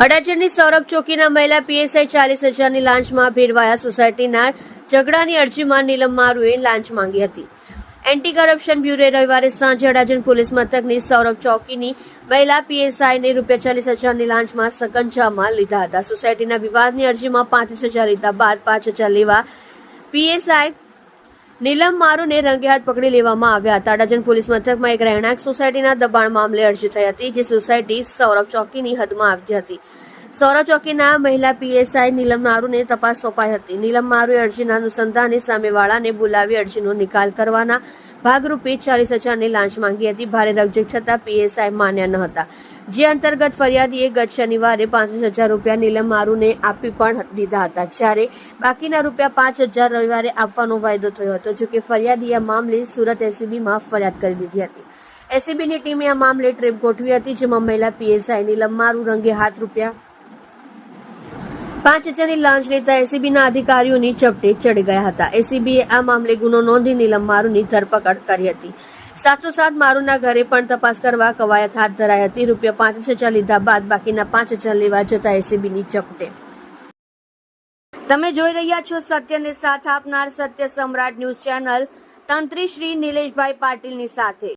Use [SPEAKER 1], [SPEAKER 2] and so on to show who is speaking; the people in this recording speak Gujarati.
[SPEAKER 1] અડાજણની સૌરભ ચોકીના મહિલા પીએસઆઈ ચાલીસ હજારની લાંચમાં ભેરવાયા સોસાયટીના ઝઘડાની અરજીમાં નીલમ મારુએ લાંચ માંગી હતી. એન્ટી કરપ્શન બ્યુરોએ રવિવારે સાંજે અડાજણ પોલીસ મથકની સૌરભ ચોકીની મહિલા પીએસઆઈને રૂપિયા ચાલીસ હજારની લાંચમાં સકંજામાં લીધા હતા. સોસાયટીના વિવાદની અરજીમાં પાંત્રીસ હજાર લીધા બાદ પાંચ હજાર લેવા પીએસઆઈ નીલમ મારુને રંગે હાથ પકડી લેવામાં આવ્યા હતા. અડાજણ પોલીસ મથકમાં એક રહેણાંક સોસાયટીના દબાણ મામલે અરજી થઈ હતી, જે સોસાયટી સૌરભ ચોકીની હદમાં આવતી હતી. સૌરભ ચોકીના મહિલા પીએસઆઈ નીલમ મારુને તપાસ સોંપાઈ હતી. નીલમ મારુએ અરજીના અનુસંધાને સામેવાળાને બોલાવી અરજીનો નિકાલ કરવાના ભાગરૂપે ચાલીસ હજારની લાંચ માંગી હતી. ભારે રકજક છતાં પીએસઆઈ માન્યા ન હતા. જે અંતર્ગત ફરિયાદીએ ગત શનિવારે પાંત્રીસ હજાર રૂપિયા નીલમ મારુને આપી પણ દીધા હતા. જ્યારે બાકીના રૂપિયા પાંચ હજાર રવિવારે આપવાનો વાયદો થયો હતો, જોકે ફરિયાદીએ આ મામલે સુરત એસીબીમાં ફરિયાદ કરી દીધી હતી. એસીબીની ટીમે આ મામલે ટ્રીપ ગોઠવી હતી, જેમાં મહિલા પીએસઆઈ નીલમ મારુ રંગે હાથ રૂપિયા પાંચ હજારની લાંચ લેતા એસીબીના અધિકારીઓની ચપટે ચડી ગયા હતા. એસીબીએ આ મામલે ગુનો નોંધી નીલમ મારુની ધરપકડ કરી હતી. સાથોસાથ મારુના ઘરે પણ તપાસ કરવા કવાયત હાથ ધરાઈ હતી. રૂપિયા પાંત્રીસ હજાર લીધા બાદ બાકીના પાંચ હજાર લેવા જતા એસીબીની ચપટે તમે જોઈ રહ્યા છો સત્યને સાથ આપનાર સત્ય સમ્રાટ ન્યૂઝ ચેનલ તંત્રી શ્રી નિલેશભાઈ પાટીલની સાથે.